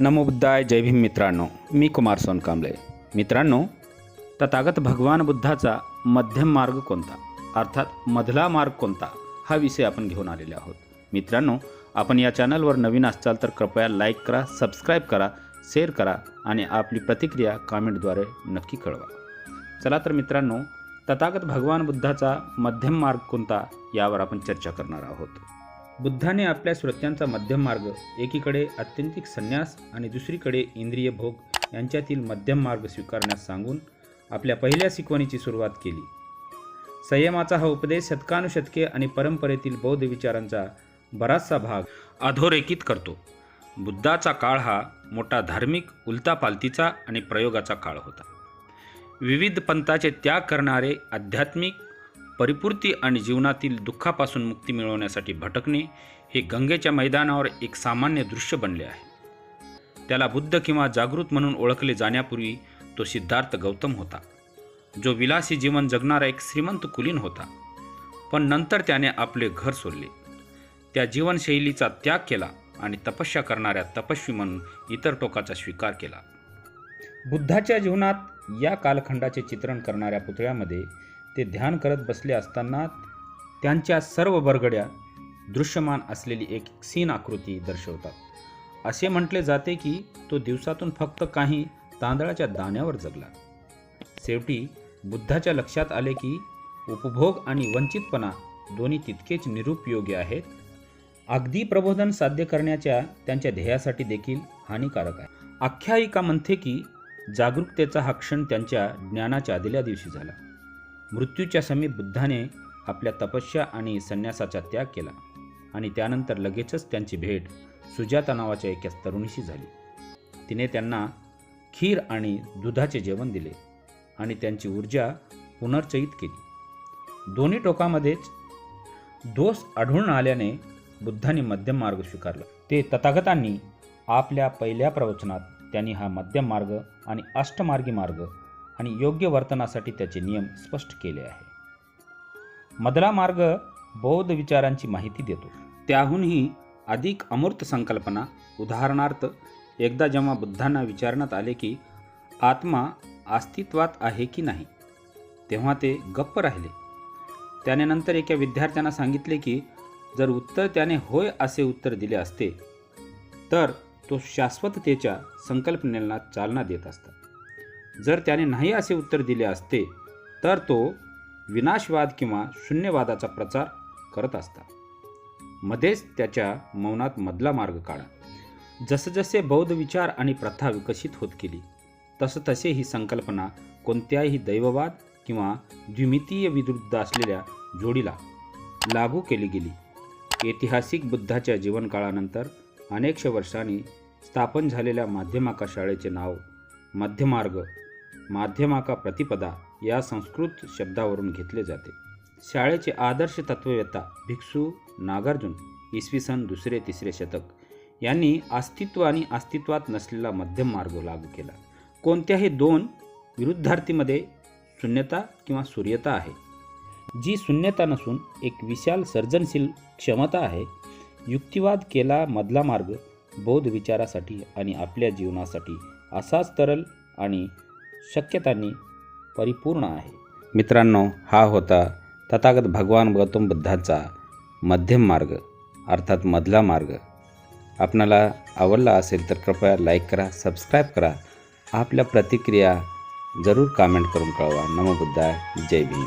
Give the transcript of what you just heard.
नमोबुद्धाय जय भीम मित्रांनो. मी कुमार सोनकांबळे. मित्रांनो तथागत भगवान बुद्धाचा मध्यम मार्ग कोणता? अर्थात मधला मार्ग कोणता? हा विषय आपण घेऊन आलेले आहोत. मित्रांनो आपण या चॅनलवर नवीन असाल तर कृपया लाईक करा सबस्क्राईब करा शेअर करा आणि आपली प्रतिक्रिया कॉमेंटद्वारे नक्की कळवा. चला तर मित्रांनो तथागत भगवान बुद्धाचा मध्यम मार्ग कोणता यावर आपण चर्चा करणार आहोत. बुद्धाने आपल्या श्रोत्यांचा मध्यम मार्ग एकीकडे आत्यंतिक संन्यास आणि दुसरीकडे इंद्रिय भोग यांच्यातील मध्यम मार्ग स्वीकारण्यास सांगून आपल्या पहिल्या शिकवणीची सुरुवात केली. संयमाचा हा उपदेश शतकानुशतके आणि परंपरेतील बौद्ध विचारांचा बराचसा भाग अधोरेखित करतो. बुद्धाचा काळ हा मोठा धार्मिक उलतापालतीचा आणि प्रयोगाचा काळ होता. विविध पंथाचे त्याग करणारे आध्यात्मिक परिपूर्ती आणि जीवनातील दुःखापासून मुक्ती मिळवण्यासाठी भटकणे हे गंगेच्या मैदानावर एक सामान्य दृश्य बनले आहे. त्याला बुद्ध किंवा जागृत म्हणून ओळखले जाण्यापूर्वी तो सिद्धार्थ गौतम होता जो विलासी जीवन जगणारा एक श्रीमंत कुलीन होता. पण नंतर त्याने आपले घर सोडले. त्या जीवनशैलीचा त्याग केला आणि तपस्या करणाऱ्या तपस्वी म्हणून इतर टोकाचा स्वीकार केला. बुद्धाच्या जीवनात या कालखंडाचे चित्रण करणाऱ्या पुतळ्यामध्ये ते ध्यान करत बसले असताना त्यांच्या सर्व बरगड्या दृश्यमान असलेली एक सीन आकृती दर्शवतात. असे म्हटले जाते की तो दिवसातून फक्त काही तांदळाच्या दाण्यावर जगला. शेवटी बुद्धाच्या लक्षात आले की उपभोग आणि वंचितपणा दोन्ही तितकेच निरुपयोगी आहेत. अगदी प्रबोधन साध्य करण्याच्या त्यांच्या ध्येयासाठी देखील हानिकारक आहे. आख्यायिका म्हणते की जागरूकतेचा हा क्षण त्यांच्या ज्ञानाच्या आदल्या दिवशी झाला. मृत्यूच्या समीप बुद्धाने आपल्या तपस्या आणि संन्यासाचा त्याग केला आणि त्यानंतर लगेचच त्यांची भेट सुजाता नावाच्या एका तरुणीशी झाली. तिने त्यांना खीर आणि दुधाचे जेवण दिले आणि त्यांची ऊर्जा पुनर्चयित केली. दोन्ही टोकामध्येच दोष आढळून आल्याने बुद्धाने मध्यम मार्ग स्वीकारला. ते तथागतांनी आपल्या पहिल्या प्रवचनात त्यांनी हा मध्यम मार्ग आणि अष्टमार्गी मार्ग आणि योग्य वर्तनासाठी त्याचे नियम स्पष्ट केले आहे. मधला मार्ग बौद्ध विचारांची माहिती देतो. त्याहूनही अधिक अमूर्त संकल्पना उदाहरणार्थ एकदा जेव्हा बुद्धांना विचारण्यात आले की आत्मा अस्तित्वात आहे की नाही तेव्हा ते गप्प राहिले. त्याने नंतर एका विद्यार्थ्यांना सांगितले की जर उत्तर त्याने होय असे उत्तर दिले असते तर तो शाश्वततेच्या संकल्पनेला चालना देत असतात जर त्याने नाही असे उत्तर दिले असते तर तो विनाशवाद किंवा शून्यवादाचा प्रचार करत असता. मध्येच त्याच्या मौनात मधला मार्ग काढा. जसजसे बौद्ध विचार आणि प्रथा विकसित होत गेली तसतसे ही संकल्पना कोणत्याही दैववाद किंवा द्विमितीय विरुद्ध असलेल्या जोडीला लागू केली गेली. ऐतिहासिक बुद्धाच्या जीवनकाळानंतर अनेकशे वर्षांनी स्थापन झालेल्या माध्यमाका शाळेचे नाव मध्यमार्ग माध्यमाका प्रतिपदा या संस्कृत शब्दावरून घेतले जाते. शाळेचे आदर्श तत्ववेता भिक्षू नागार्जुन इसवी सन दुसरे तिसरे शतक यांनी अस्तित्व आणि अस्तित्वात नसलेला मध्यम मार्ग लागू केला. कोणत्याही दोन विरुद्धार्थीमध्ये शून्यता किंवा सूर्यता आहे. जी शून्यता नसून एक विशाल सर्जनशील क्षमता आहे युक्तिवाद केला मधला मार्ग बौद्ध विचारासाठी आणि आपल्या जीवनासाठी असाच तरल आणि शक्यतांनी परिपूर्ण आहे. मित्रांनो हा होता तथागत भगवान गौतम बुद्धाचा मध्यम मार्ग अर्थात मधला मार्ग. आपणाला आवडला असेल तर कृपया लाईक करा सबस्क्राईब करा. आपल्या प्रतिक्रिया जरूर कमेंट करून कळवा. नमो बुद्धाय. जय भीम.